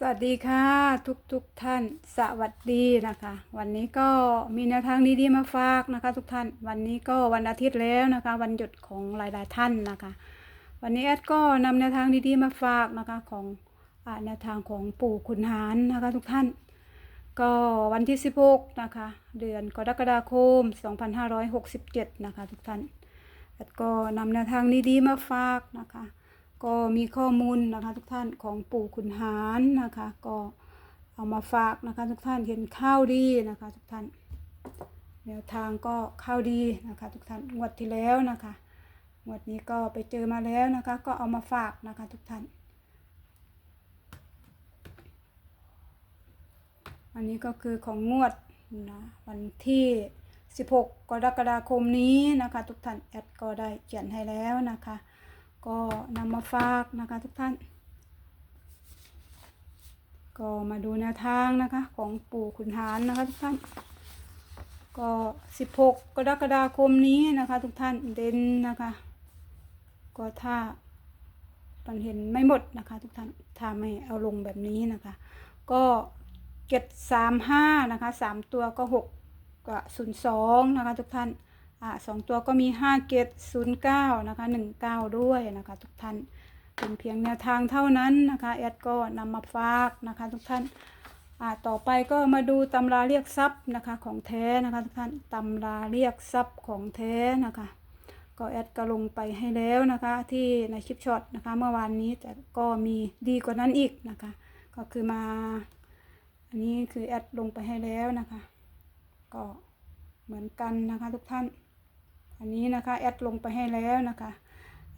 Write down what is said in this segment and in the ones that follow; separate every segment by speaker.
Speaker 1: สวัสดีค่ะทุกทุกท่านสวัสดีนะคะ วันนี้ก็มีแนวทางดีๆมาฝากนะคะ ทุกท่าน วันนี้ก็วันอาทิตย์แล้วนะคะ วันหยุดของหลายๆท่านนะคะ วันนี้แอดก็นำแนวทางดีๆมาฝากนะคะของอแนวทางของปู่ขุนหารนะคะ ทุกท่าน ก็วันที่ 16 นะคะ เดือนกรกฎาคม 2567 นะคะ ทุกท่านแอดก็นำแนวทางดีๆมาฝากนะคะ ก็มีข้อมูลนะคะทุกท่านของปู่ขุนหารนะคะ ก็เอามาฝากนะคะทุกท่านเห็นข้าวดีนะคะ ทุกท่านแนวทางก็ข้าวดีนะคะ ทุกท่านงวดที่แล้วนะคะงวดนี้ก็ไปเจอมาแล้วนะคะ ก็เอามาฝากนะคะ ทุกท่าน อันนี้ก็คือของงวดนะวันที่ 16 กรกฎาคมนี้นะคะ ทุกท่านแอดก็ได้เขียนให้แล้วนะคะ ก็นำมาฝากนะคะทุกท่าน ก็มาดูแนวทางนะคะของปู่ขุนหารนะคะทุกท่าน ก็ 16 กรกฎาคมนี้นะคะ ทุกท่านเด่นนะคะ ก็ถ้าปันเห็นไม่หมดนะคะ ทุกท่านถ้าไม่เอาลงแบบนี้นะคะ ก็เจ็ดสามห้านะคะสามตัวก็หกก็ศูนย์สองนะคะ ทุกท่าน อ่าสองตัวก็มีห้าเจ็ดศูนย์เก้านะคะหนึ่งเก้าด้วยนะคะ ทุกท่านเป็นเพียงแนวทางเท่านั้นนะคะแอดก็นำมาฝากนะคะ ทุกท่านอ่าต่อไปก็มาดูตำราเรียกทรัพย์นะคะของแท้นะคะทุกท่านตำราเรียกทรัพย์ของแท้นะคะ ก็แอดก็ลงไปให้แล้วนะคะ ที่ในคลิปช็อตนะคะ เมื่อวานนี้แต่ก็มีดีกว่านั้นอีกนะคะ ก็คือมา อันนี้คือแอดลงไปให้แล้วนะคะ ก็เหมือนกันนะคะทุกท่าน อันนี้นะคะแอดลงไปให้แล้วนะคะ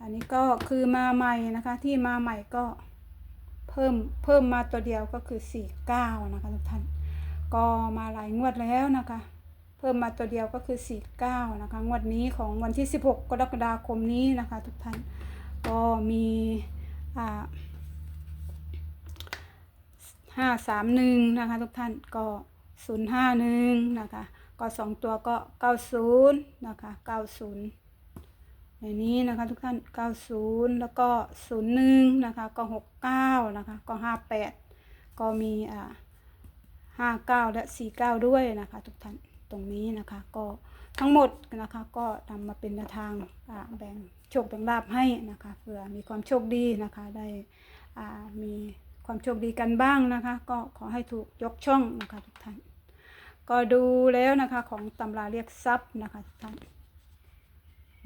Speaker 1: อันนี้ก็คือมาใหม่นะคะที่มาใหม่ก็เพิ่มเพิ่มมาตัวเดียวก็คือสี่เก้านะคะทุกท่านก็มาหลายงวดแล้วนะคะ เพิ่มมาตัวเดียวก็คือ 49 นะคะ งวดนี้ของวันที่ 16 กรกฎาคมนี้นะคะ ทุกท่านก็มีอ่า531 นะคะ ทุกท่านก็ 051 นะคะ ก็2ตัวก็90นะคะ90ในนี้นะคะทุกท่าน90แล้วก็01นะคะก็69นะคะก็58ก็มีอ่าห้าเก้าและสี่เก้าด้วยนะคะทุกท่านตรงนี้นะคะก็ทั้งหมดนะคะก็นำมาเป็นแนวทางแบ่งโชคแบ่งลาบให้นะคะเผื่อมีความโชคดีนะคะได้อ่ามีความโชคดีกันบ้างนะคะ ก็ขอให้ถูกยกช่องนะคะทุกท่าน ก็ดูแล้วนะคะของตำราเรียกทรัพย์นะคะทุกท่าน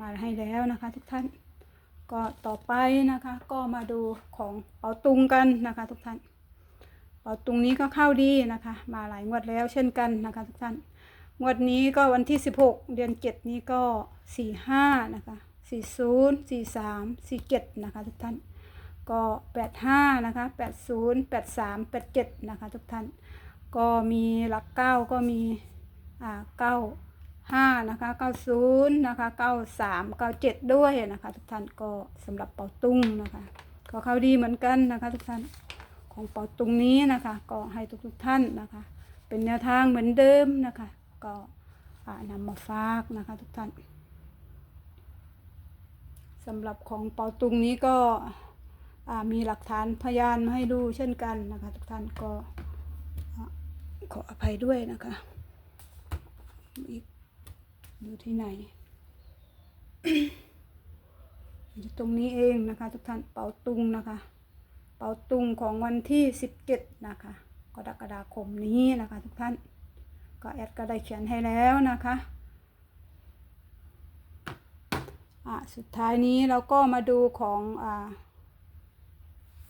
Speaker 1: มาให้แล้วนะคะทุกท่าน ก็ต่อไปนะคะ ก็มาดูของเปาตุงกันนะคะทุกท่าน เป่าตรงนี้ก็เข้าดีนะคะ มาหลายงวดแล้วเช่นกันนะคะทุกท่าน งวดนี้ก็วันที่ 16 เดือน7นี้ก็ 45 นะคะ 40 43 47 นะคะทุกท่าน ก็ 85 นะคะ 80 83 87 นะคะทุกท่าน ก็มีหลัก9ก็มีอ่า95นะคะ90นย์นะคะ93 97ด้วยนะคะ ทุกท่านก็สำหรับเป่าตุ้งนะคะก็เข้าดีเหมือนกันนะคะ ทุกท่านของเป่าตรงนี้นะคะ ก็ให้ทุกๆท่านนะคะ เป็นแนวทางเหมือนเดิมนะคะ ก็อ่านำมาฝากนะคะ ทุกท่านสำหรับของเป่าตุงนี้ก็มีหลักฐานพยานมาให้ดูเช่นกันนะคะ ทุกท่านก็ ขออภัยด้วยนะคะอีกอยู่ที่ไหน อยู่ตรงนี้เองนะคะ ทุกท่านเป่าตุงนะคะ เป่าตุงของวันที่17นะคะกรกฎาคมนี้นะคะ ทุกท่าน ก็แอดก็ได้เขียนให้แล้วนะคะอะสุดท้ายนี้เราก็มาดูของอ่า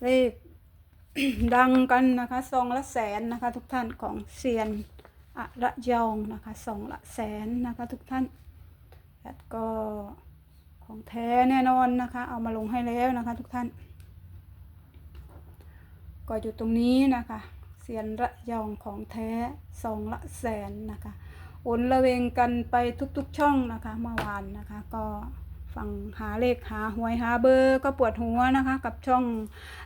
Speaker 1: เลข ดังกันนะคะซองละแสนนะคะ ทุกท่านของเซียนอะระยองนะคะซองละแสนนะคะ ทุกท่านแอดก็ของแท้แน่นอนนะคะ เอามาลงให้แล้วนะคะ ทุกท่าน ก็อยู่ตรงนี้นะคะเซียนระยองของแท้สองละแสนนะคะโอนละเวงกันไปทุกๆช่องนะคะเมื่อวานนะคะก็ ฟังหาเลขหาหวยหาเบอร์ก็ปวดหัวนะคะ กับช่อง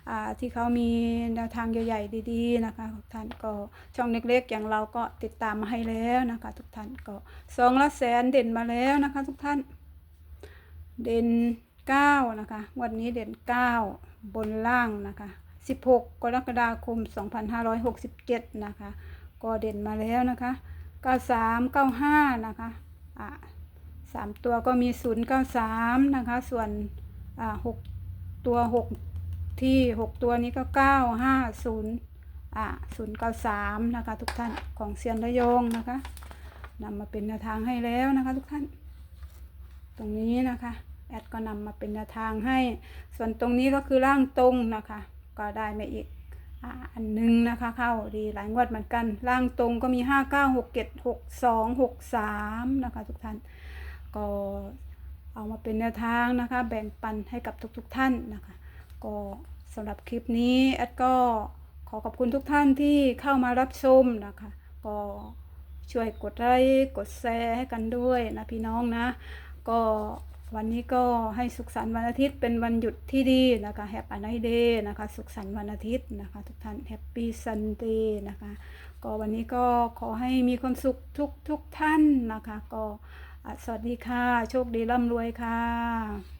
Speaker 1: อที่เขามีแนวทางใหญ่ๆดีๆนะคะทุกท่านก็ช่องเล็กๆ อย่างเราก็ติดตามมาให้แล้วนะคะ ทุกท่านก็สองละแสนเด่นมาแล้วนะคะ ทุกท่าน เด่นเก้านะคะวันนี้เด่นเก้าบนล่างนะคะ 16 กรกฎาคม 2567 นะคะ ก็เด่นมาแล้วนะคะ 93 95 นะคะ อ่า สามตัวก็มี093นะคะ ส่วนอ่าหกตัว6ที่6ตัวนี้ก็950อ่า093นะคะ ทุกท่านของเซียนระยองนะคะนำมาเป็นแนวทางให้แล้วนะคะ ทุกท่าน ตรงนี้นะคะแอดก็นำมาเป็นแนวทางให้ ส่วนตรงนี้ก็คือร่างตรงนะคะ ก็ได้มาอีกอ,อันหนึงนะคะ เข้าดีหลายงวดเหมือนกัน ร่างตรงก็มีห้าเก้าหกเจ็ดหกสองหกสามนะคะ ทุกท่าน ก็เอามาเป็นแนวทางนะคะ แบ่งปันให้กับทุกๆทท่านนะคะ ก็สำหรับคลิปนี้แอดก็ขอขอบคุณทุกท่านที่เข้ามารับชมนะคะ ก็ช่วยกดไลค์กดแชร์ให้กันด้วยนะพี่น้องนะ ก็วันนี้ก็ให้สุขสันต์วันอาทิตย์เป็นวันหยุดที่ดีนะคะแฮปปี้ไนเดย์นะคะ สุขสันต์วันอาทิตย์นะคะ ทุกท่านแฮปปี้ซันเดย์นะคะ ก็วันนี้ก็ขอให้มีความสุขทุกทุกท่านนะคะ ก็ สวัสดีค่ะ โชคดีร่ำรวยค่ะ